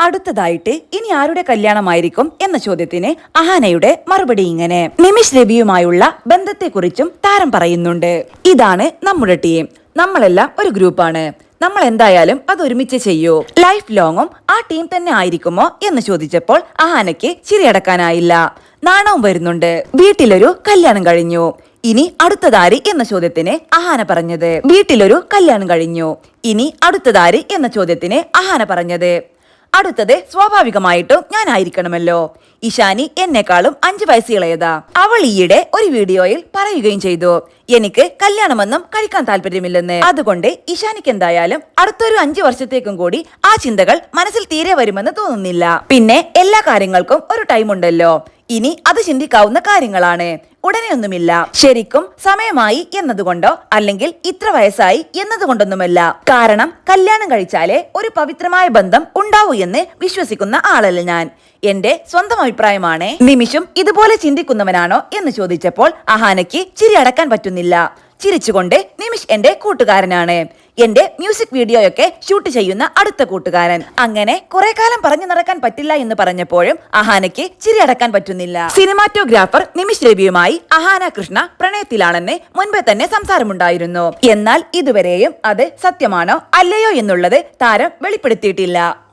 അടുത്തതായിട്ട് ഇനി ആരുടെ കല്യാണമായിരിക്കും എന്ന ചോദ്യത്തിന് അഹാനയുടെ മറുപടി ഇങ്ങനെ. നിമിഷ് രവിയുമായുള്ള ബന്ധത്തെക്കുറിച്ചും താരം പറയുന്നുണ്ട്. ഇതാണ് നമ്മുടെ ടീം നമ്മളെല്ലാം ഒരു ഗ്രൂപ്പാണ്. നമ്മൾ എന്തായാലും അത് ഒരുമിച്ച് ചെയ്യൂ. ലൈഫ് ലോങ്ങും ആ ടീം തന്നെ ആയിരിക്കുമോ എന്ന് ചോദിച്ചപ്പോൾ അഹാനയ്ക്ക് ചിരിയടക്കാനായില്ല നാണവും വരുന്നുണ്ട്. വീട്ടിലൊരു കല്യാണം കഴിഞ്ഞു. ഇനി അടുത്തതാര് എന്ന ചോദ്യത്തിന് അഹാന പറഞ്ഞത്. വീട്ടിലൊരു കല്യാണം കഴിഞ്ഞു. ഇനി അടുത്തതാര് എന്ന ചോദ്യത്തിന് അഹാന പറഞ്ഞത്. അടുത്തത് സ്വാഭാവികമായിട്ടും ഞാനായിരിക്കണമല്ലോ. ഇഷാനി എന്നെക്കാളും അഞ്ചു വയസ്സ് ഇളയതാ അവൾ ഈയിടെ ഒരു വീഡിയോയിൽ പറയുകയും ചെയ്തു. എനിക്ക് കല്യാണമൊന്നും കഴിക്കാൻ താല്പര്യമില്ലെന്ന്. അതുകൊണ്ട് ഇഷാനിക്ക് എന്തായാലും അടുത്തൊരു അഞ്ചു വർഷത്തേക്കും കൂടി ആ ചിന്തകൾ മനസ്സിൽ തീരെ വരുമെന്ന് തോന്നുന്നില്ല. പിന്നെ എല്ലാ കാര്യങ്ങൾക്കും ഒരു ടൈം ഉണ്ടല്ലോ ഇനി അത് ചിന്തിക്കാവുന്ന കാര്യങ്ങളാണ്. ഉടനെയൊന്നുമില്ല. ശരിക്കും സമയമായി എന്നതുകൊണ്ടോ അല്ലെങ്കിൽ ഇത്ര വയസ്സായി എന്നതുകൊണ്ടൊന്നുമല്ല. കാരണം കല്യാണം കഴിച്ചാലേ ഒരു പവിത്രമായ ബന്ധം ഉണ്ടാവൂ എന്ന് വിശ്വസിക്കുന്ന ആളല്ല ഞാൻ. എന്റെ സ്വന്തം അഭിപ്രായമാണ്. നിമിഷം ഇതുപോലെ ചിന്തിക്കുന്നവനാണോ എന്ന് ചോദിച്ചപ്പോൾ അഹാനയ്ക്ക് ചിരി അടക്കാൻ പറ്റുന്നില്ല. ചിരിച്ചുകൊണ്ട് നിമിഷ് എന്റെ കൂട്ടുകാരനാണ്. എന്റെ മ്യൂസിക് വീഡിയോയൊക്കെ ഷൂട്ട് ചെയ്യുന്ന അടുത്ത കൂട്ടുകാരൻ. അങ്ങനെ കുറെ കാലം പറഞ്ഞു നടക്കാൻ പറ്റില്ല എന്ന് പറഞ്ഞപ്പോഴും അഹാനയ്ക്ക് ചിരി അടക്കാൻ പറ്റുന്നില്ല. സിനിമാറ്റോഗ്രാഫർ നിമിഷ് രവിയുമായി അഹാന കൃഷ്ണ പ്രണയത്തിലാണെന്ന് മുൻപേ തന്നെ സംസാരമുണ്ടായിരുന്നു. എന്നാൽ ഇതുവരെയും അത് സത്യമാണോ അല്ലയോ എന്നുള്ളത് താരം വെളിപ്പെടുത്തിയിട്ടില്ല.